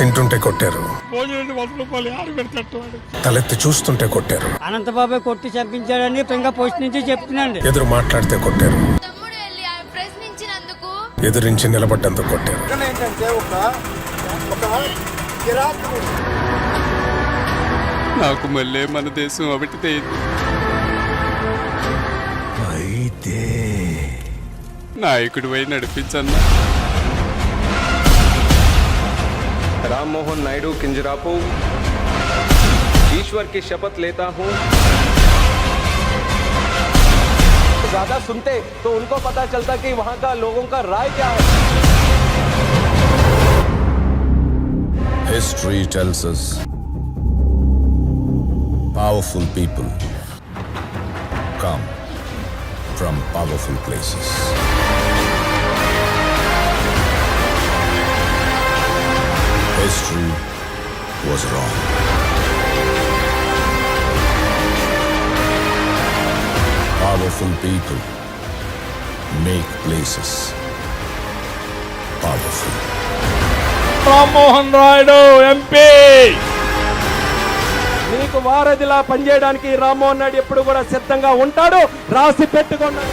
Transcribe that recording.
తింటుంటే కొట్టారు. తలెత్తి చూస్తుంటే కొట్టారు. అనంతబాబు కొట్టి చంపించాడని పెంగ పోస్ట్ నుంచి చెప్తున్నాండి. ఎదురు మాట్లాడితే కొట్టారు. ఎదురించి నిలబడ్డందుకు కొట్టారు. నాకు మళ్ళీ మన దేశం ఒకటి తెలియదు అయితే. నాయకుడు పోయి నడిపించన్నా. राम मोहन नायडू किंजरापू ईश्वर की शपथ लेता हूँ। ज़्यादा सुनते तो उनको पता चलता कि वहाँ का लोगों का राय क्या है। History tells us powerful people come from powerful places. History was wrong. Powerful people make places powerful. Rammohan Rayudu MP మీకు వారధిలా పనిచేయడానికి రామ్మోహన్ నాయుడు ఎప్పుడు కూడా సిద్ధంగా ఉంటాడు రాసి పెట్టుకున్నాడు